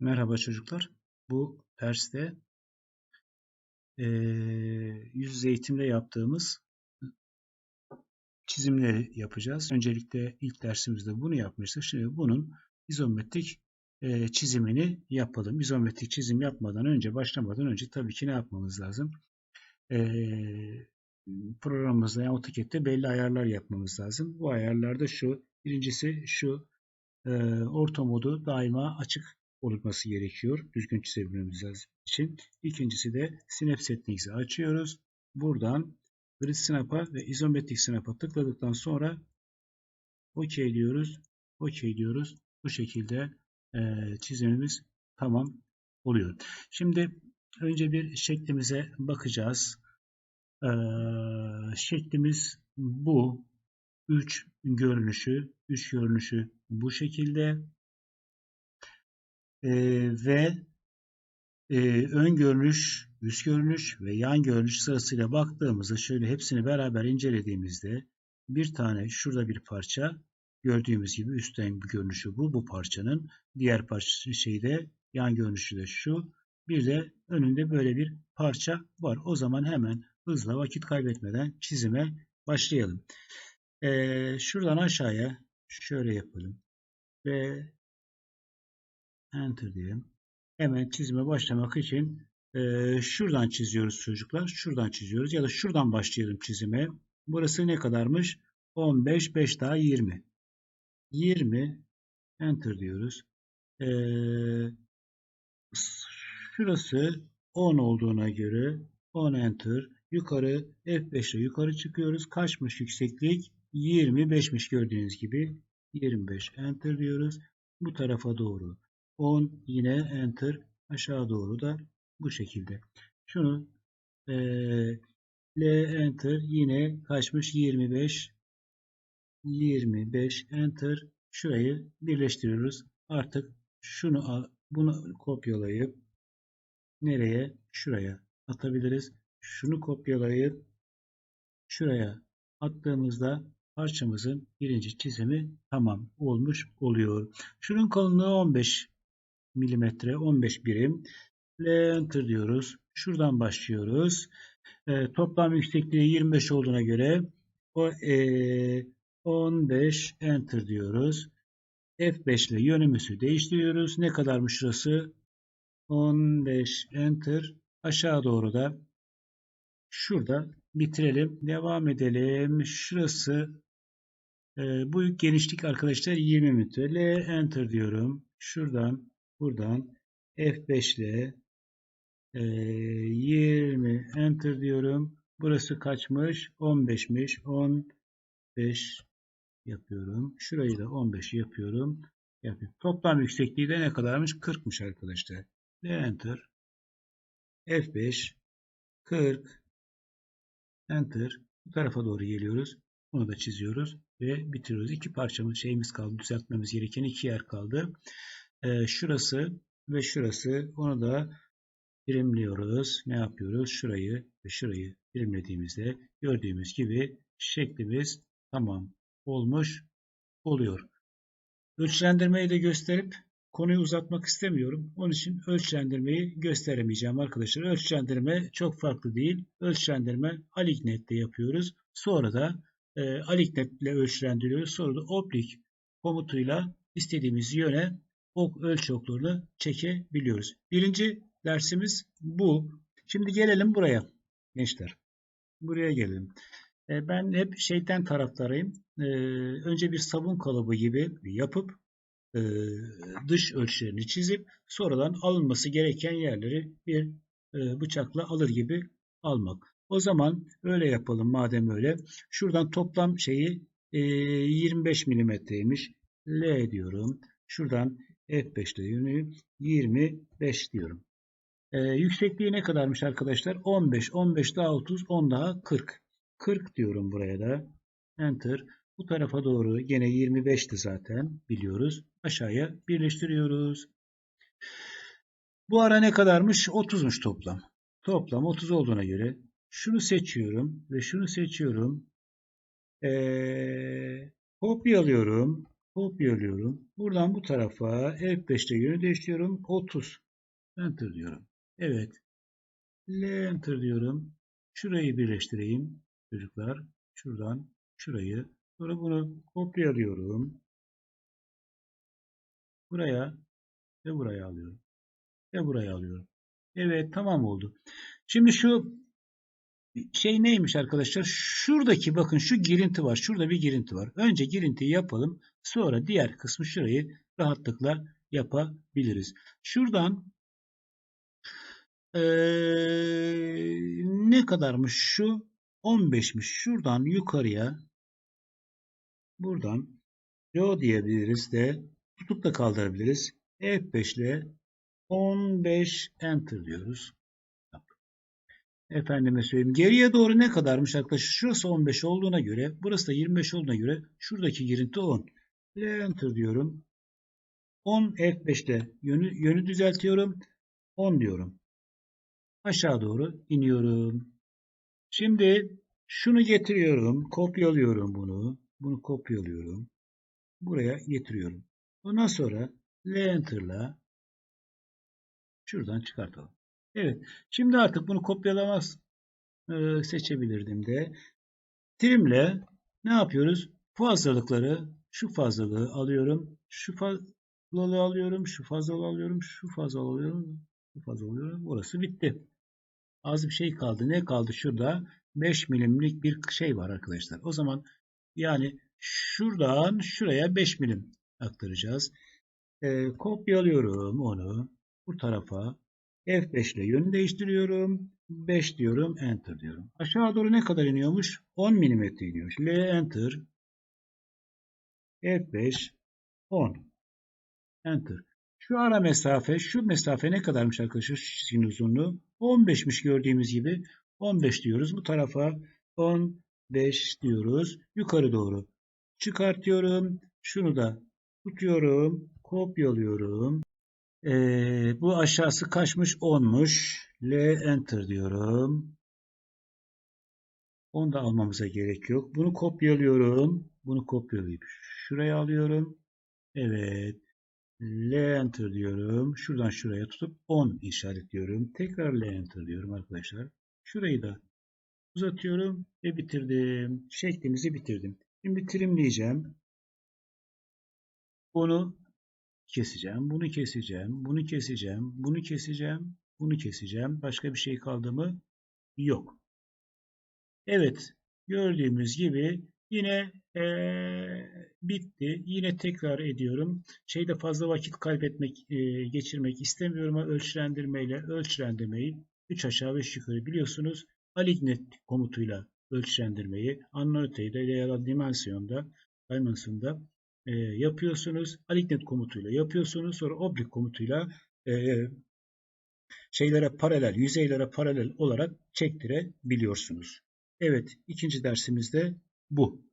Merhaba çocuklar. Bu derste eee yüz yüze eğitimde yaptığımız çizimleri yapacağız. Öncelikle ilk dersimizde bunu yapmıştık. Şimdi bunun izometrik eee, çizimini yapalım. İzometrik çizim yapmadan önce, başlamadan önce tabii ki ne yapmamız lazım? Eee programımızda yani AutoCAD'de belli ayarlar yapmamız lazım. Bu ayarlarda şu, birincisi şu eee orta modu daima açık olması gerekiyor. Düzgün çizebilmemiz için. İkincisi de Snap Settings'i açıyoruz. Buradan Grid Snap'a ve Isometric Snap'a tıkladıktan sonra OK diyoruz. OK diyoruz. Bu şekilde eee, çizimimiz tamam oluyor. Şimdi önce bir şeklimize bakacağız. Eee, şeklimiz bu. 3 görünüşü, 3 görünüşü bu şekilde. Eee, ve eee, ön görünüş, üst görünüş ve yan görünüş sırasıyla baktığımızda şöyle hepsini beraber incelediğimizde bir tane şurada bir parça gördüğümüz gibi üstten bir görünüşü bu bu parçanın. Diğer parça şeyde yan görünüşü de şu. Bir de önünde böyle bir parça var. O zaman hemen hızla vakit kaybetmeden çizime başlayalım. Eee, şuradan aşağıya şöyle yapalım. Ve Enter diyelim. Hemen çizime başlamak için eee, şuradan çiziyoruz çocuklar. Şuradan çiziyoruz ya da şuradan başlayalım çizime. Burası ne kadarmış? 15, 5 daha 20. 20 Enter diyoruz. Eee, şurası 10 olduğuna göre 10 Enter. Yukarı F5 ile yukarı çıkıyoruz. Kaçmış yükseklik? 25'miş gördüğünüz gibi. 25 Enter diyoruz. Bu tarafa doğru 10 yine enter aşağı doğru da bu şekilde. Şunu eee L enter yine kaçmış 25 25 enter şurayı birleştiriyoruz. Artık şunu bunu kopyalayıp nereye? Şuraya atabiliriz. Şunu kopyalayıp şuraya attığımızda parçamızın birinci çizimi tamam olmuş oluyor. Şunun kalınlığı 15 milimetre 15 birim. Enter diyoruz. Şuradan başlıyoruz. E, toplam yüksekliği 25 olduğuna göre o e, 15 enter diyoruz. F5 ile yönümüzü değiştiriyoruz. Ne kadarmış şurası? 15 enter. Aşağı doğru da şurada bitirelim. Devam edelim. Şurası e, bu genişlik arkadaşlar 20 metre. L enter diyorum. Şuradan Buradan F5 ile e, 20 enter diyorum. Burası kaçmış? 15'miş. 15 yapıyorum. Şurayı da 15 yapıyorum. yapıyorum. Toplam yüksekliği de ne kadarmış? 40'mış arkadaşlar. Ve enter. F5 40 enter. Bu tarafa doğru geliyoruz. Bunu da çiziyoruz ve bitiriyoruz. İki parçamız şeyimiz kaldı. Düzeltmemiz gereken iki yer kaldı e, şurası ve şurası onu da birimliyoruz. Ne yapıyoruz? Şurayı ve şurayı birimlediğimizde gördüğümüz gibi şeklimiz tamam olmuş oluyor. Ölçülendirmeyi de gösterip konuyu uzatmak istemiyorum. Onun için ölçülendirmeyi gösteremeyeceğim arkadaşlar. Ölçülendirme çok farklı değil. Ölçülendirme Alignet'te yapıyoruz. Sonra da e, Alignet'le ölçülendiriyoruz. Sonra da Oblik komutuyla istediğimiz yöne ok ölçü oklarını çekebiliyoruz. Birinci dersimiz bu. Şimdi gelelim buraya gençler. Buraya gelelim. E, ben hep şeyden taraftarıyım. E, önce bir sabun kalıbı gibi yapıp e, dış ölçülerini çizip sonradan alınması gereken yerleri bir bıçakla alır gibi almak. O zaman öyle yapalım madem öyle. Şuradan toplam şeyi 25 milimetreymiş. L diyorum. Şuradan F5'te yönü 25 diyorum. Ee, yüksekliği ne kadarmış arkadaşlar? 15. 15 daha 30. 10 daha 40. 40 diyorum buraya da. Enter. Bu tarafa doğru gene 25'ti zaten biliyoruz. Aşağıya birleştiriyoruz. Bu ara ne kadarmış? 30'muş toplam. Toplam 30 olduğuna göre şunu seçiyorum ve şunu seçiyorum. Ee, kopyalıyorum. Kopyalıyorum. Buradan bu tarafa F5'te yönü değiştiriyorum. 30. Enter diyorum. Evet. L enter diyorum. Şurayı birleştireyim çocuklar. Şuradan şurayı. Sonra bunu kopyalıyorum. Buraya ve buraya alıyorum. Ve buraya alıyorum. Evet tamam oldu. Şimdi şu şey neymiş arkadaşlar? Şuradaki bakın şu girinti var. Şurada bir girinti var. Önce girintiyi yapalım. Sonra diğer kısmı şurayı rahatlıkla yapabiliriz. Şuradan eee, ne kadarmış şu? 15'miş. Şuradan yukarıya buradan Ro diyebiliriz de tutup da kaldırabiliriz. F5 ile 15 Enter diyoruz. Efendime söyleyeyim. Geriye doğru ne kadarmış arkadaşlar? Şurası 15 olduğuna göre, burası da 25 olduğuna göre şuradaki girinti 10. L Enter diyorum. 10 F5'te yönü, yönü düzeltiyorum. 10 diyorum. Aşağı doğru iniyorum. Şimdi şunu getiriyorum. Kopyalıyorum bunu. Bunu kopyalıyorum. Buraya getiriyorum. Ondan sonra L Enter'la şuradan çıkartalım. Evet. Şimdi artık bunu kopyalamaz e, seçebilirdim de. Trim'le ne yapıyoruz? Fazlalıkları şu fazlalığı alıyorum. Şu fazlalığı alıyorum. Şu fazlalığı alıyorum. Şu fazlalığı alıyorum. Şu fazlalığı alıyorum. Burası bitti. Az bir şey kaldı. Ne kaldı şurada? 5 milimlik bir şey var arkadaşlar. O zaman yani şuradan şuraya 5 milim aktaracağız. E, kopyalıyorum onu. Bu tarafa F5 ile yönü değiştiriyorum. 5 diyorum. Enter diyorum. Aşağı doğru ne kadar iniyormuş? 10 mm iniyormuş. L Enter. F5 10. Enter. Şu ara mesafe, şu mesafe ne kadarmış arkadaşlar? Şu çizginin uzunluğu 15'miş gördüğümüz gibi. 15 diyoruz. Bu tarafa 15 diyoruz. Yukarı doğru çıkartıyorum. Şunu da tutuyorum. Kopyalıyorum. Ee, bu aşağısı kaçmış? 10'muş. L enter diyorum. 10 da almamıza gerek yok. Bunu kopyalıyorum. Bunu kopyalayıp şuraya alıyorum. Evet. L enter diyorum. Şuradan şuraya tutup 10 işaretliyorum. Tekrar L enter diyorum arkadaşlar. Şurayı da uzatıyorum ve bitirdim. Şeklimizi bitirdim. Şimdi trimleyeceğim. Bunu keseceğim, bunu keseceğim, bunu keseceğim, bunu keseceğim, bunu keseceğim. Başka bir şey kaldı mı? Yok. Evet, gördüğümüz gibi yine ee, bitti. Yine tekrar ediyorum. Şeyde fazla vakit kaybetmek, e, geçirmek istemiyorum ölçülendirmeyle ölçülendirmeyi 3 aşağı 5 yukarı biliyorsunuz. Alignit komutuyla ölçülendirmeyi, Annotate'de ya da Dimension'da, Dimension'da e, yapıyorsunuz. Alignit komutuyla yapıyorsunuz. Sonra Oblique komutuyla e, şeylere paralel, yüzeylere paralel olarak çektirebiliyorsunuz. Evet, ikinci dersimizde bu.